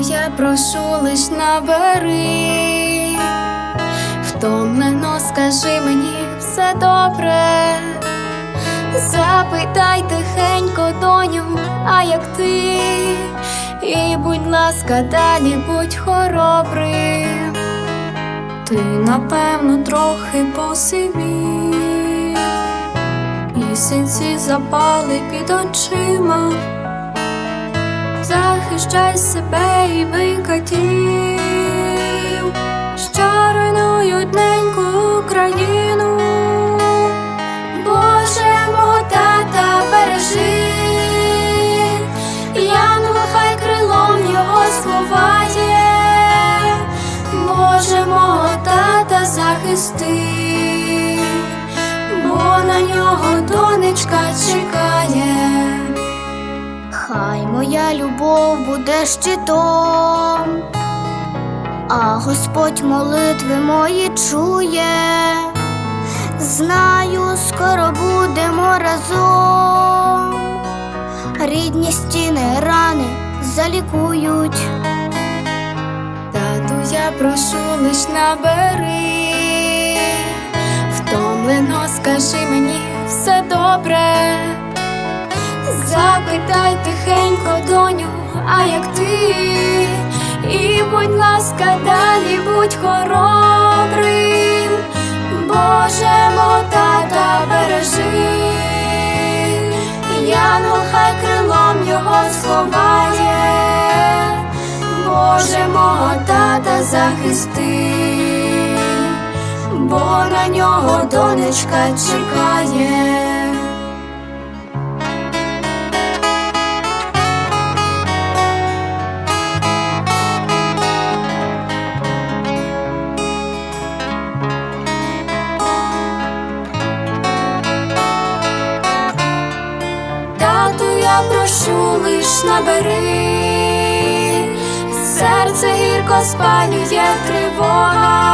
я прошу лиш набери, втомлено скажи мені все добре. Запитай тихенько, доню, а як ти? І будь ласка, далі будь хоробрим. Ти, напевно, трохи посивів, і синці запали під очима. Захищай себе і викатів, що руйнують неньку Україну. Боже, мого тата бережи, Янгол хай крилом його сховає, Боже, мого тата захисти, бо на нього донечка чекає. Моя любов буде щитом, а Господь молитви мої чує. Знаю, скоро будемо разом. Рідні стіни рани залікують. Тату, я прошу лиш набери, втомлено скажи мені все добре. А як ти? І будь ласка, далі будь хоробрим, Боже, мого тата бережи, Янгол хай крилом його сховає, Боже, мого тата захисти, бо на нього донечка чекає. Прошу лиш набери, серце гірко спалює тривога.